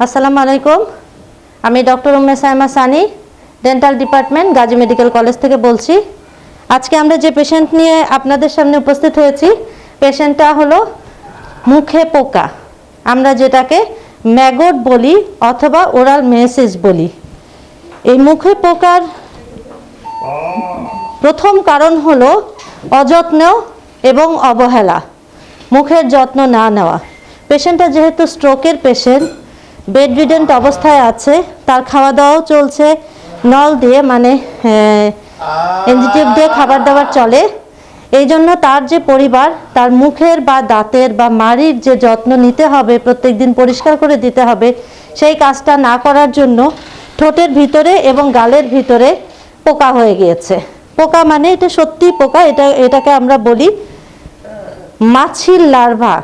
আসসালামু আলাইকুম। আমি doctor Umme Saima Sani dental department Gazi medical college থেকে বলছি। আজকে আমরা যে পেশেন্ট নিয়ে আপনাদের সামনে উপস্থিত হয়েছি পেশেন্টটা হলো মুখে পোকা। আমরা যেটাকে ম্যাগট বলি অথবা ওরাল মেসেজ বলি। এই মুখে পোকার প্রথম কারণ হলো অযত্ন এবং অবহেলা, মুখের যত্ন না নেওয়া। পেশেন্টটা যেহেতু স্ট্রোকের পেশেন্ট বেড রিডেন্ট অবস্থায় আছে। তার খাওয়া দাওয়াও চলছে। নল দিয়ে মানে এনজিটিভ দিয়ে খাবার দাবার চলে। এই জন্য তার যে পরিবার, তার মুখের বা দাঁতের বা মাড়ির যে যত্ন নিতে হবে, প্রত্যেকদিন পরিষ্কার করে দিতে হবে, সেই কাজটা না করার জন্য ঠোঁটের ভিতরে এবং গালের ভিতরে পোকা হয়ে গিয়েছে। পোকা মানে এটা সত্যি পোকা, এটা, এটাকে আমরা বলি মাছির লার্ভা।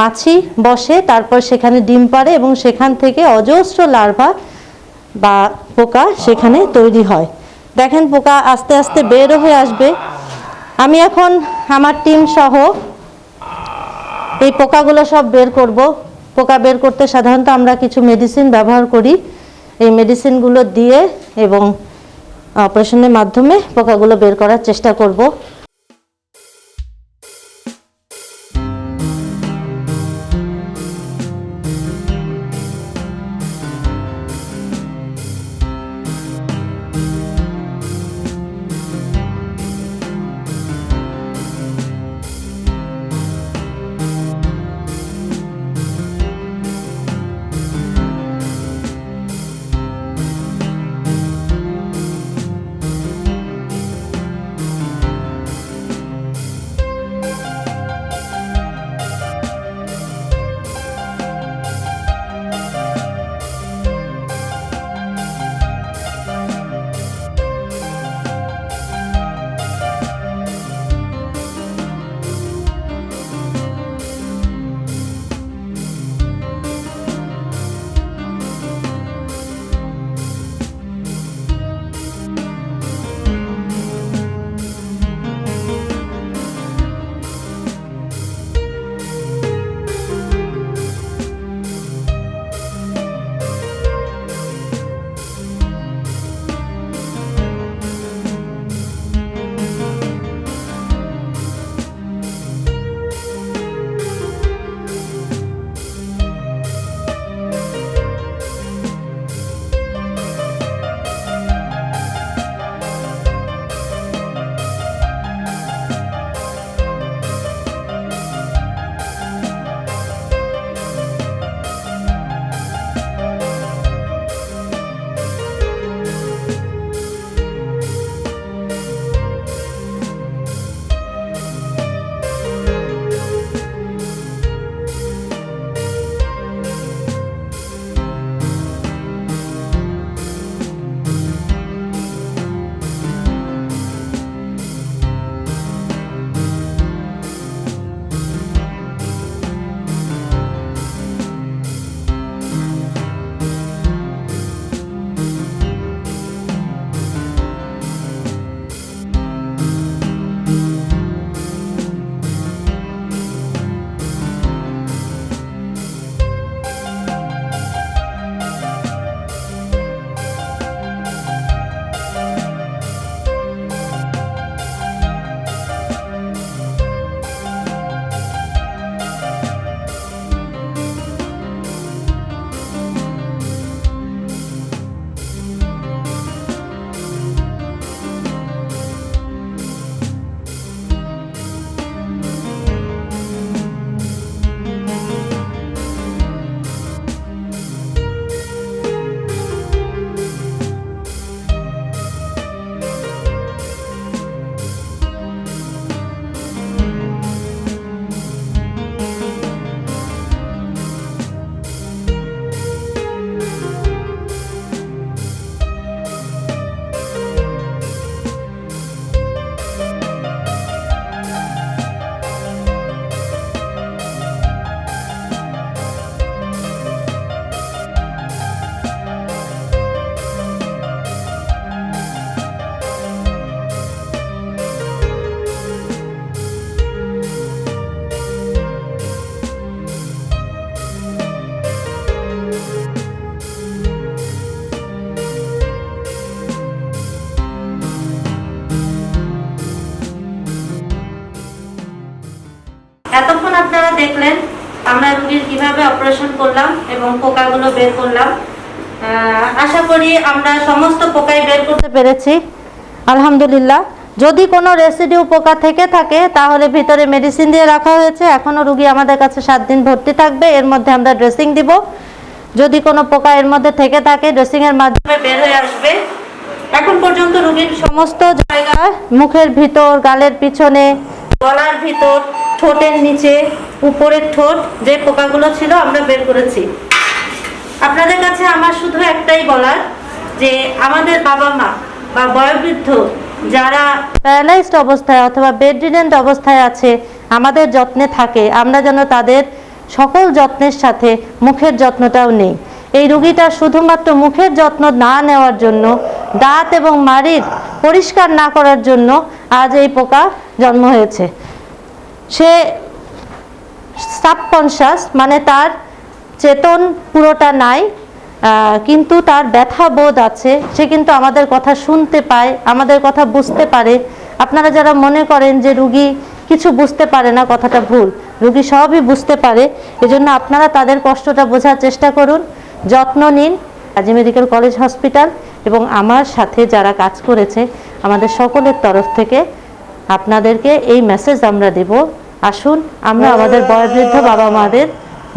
মাছি বসে, তারপর সেখানে ডিম পাড়ে এবং সেখান থেকে অজস্র লার্ভা বা পোকা সেখানে তৈরি হয়। দেখেন পোকা আস্তে আস্তে বেরও হয়ে আসবে। আমি এখন আমার টিম সহ এই পোকাগুলো সব বের করব। পোকা বের করতে সাধারণত আমরা কিছু মেডিসিন ব্যবহার করি। এই মেডিসিনগুলো দিয়ে এবং অপারেশনের মাধ্যমে পোকাগুলো বের করার চেষ্টা করব। রুগীর কীভাবে অপারেশন করলাম এবং পোকাগুলো বের করলাম আশা করি আমরা সমস্ত পোকাই বের করতে পেরেছি। আলহামদুলিল্লাহ। যদি কোনো রেসিডিউ পোকা থেকে থাকে, তাহলে ভিতরে মেডিসিন দিয়ে রাখা হয়েছে। এখনও রুগী আমাদের কাছে সাত দিন ভর্তি থাকবে। এর মধ্যে আমরা ড্রেসিং দিব। যদি কোনো পোকা এর মধ্যে থেকে থাকে ড্রেসিংয়ের মাধ্যমে বের হয়ে আসবে। এখন পর্যন্ত রুগীর সমস্ত জায়গা, মুখের ভিতর, গালের পিছনে গলার ভিতর, ঠোঁটের নিচে, উপরের ঠোঁট, যে পোকাগুলো ছিল আমরা বের করেছি। আপনাদের কাছে আমার শুধু একটাই বলার যে আমাদের বাবা মা বা বয়োবৃদ্ধ যারা প্যারালাইজড অবস্থায় অথবা বেডরিডেন্ট অবস্থায় আছে, আমাদের যত্নে থাকে। আমরা যেন তাদের সকল যত্নের সাথে মুখের যত্নটাও নেই। এই রুগীটা শুধুমাত্র মুখের যত্ন না নেওয়ার জন্য, দাঁত এবং মাড়ির পরিষ্কার না করার জন্য আজ এই পোকা জন্ম হয়েছে। সে সাবকনশাস মানে তার চেতন পুরোটা নাই কিন্তু তার ব্যথা বোধ আছে। সে কিন্তু আমাদের কথা শুনতে পায়, আমাদের কথা বুঝতে পারে। আপনারা যারা মনে করেন যে রুগী কিছু বুঝতে পারে না, কথাটা ভুল। রুগী সবই বুঝতে পারে। এজন্য আপনারা তাদের কষ্টটা বোঝার চেষ্টা করুন, যত্ন নিন। কাজী মেডিকেল কলেজ হসপিটাল এবং আমার সাথে যারা কাজ করেছে, আমাদের সকলের তরফ থেকে আপনাদেরকে এই মেসেজ আমরা দেব। আসুন, আমরা আমাদের বয়োবৃদ্ধ বাবা মাদের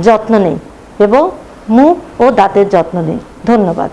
যত্ন নেই এবং মুখ ও দাঁতের যত্ন নেই। ধন্যবাদ।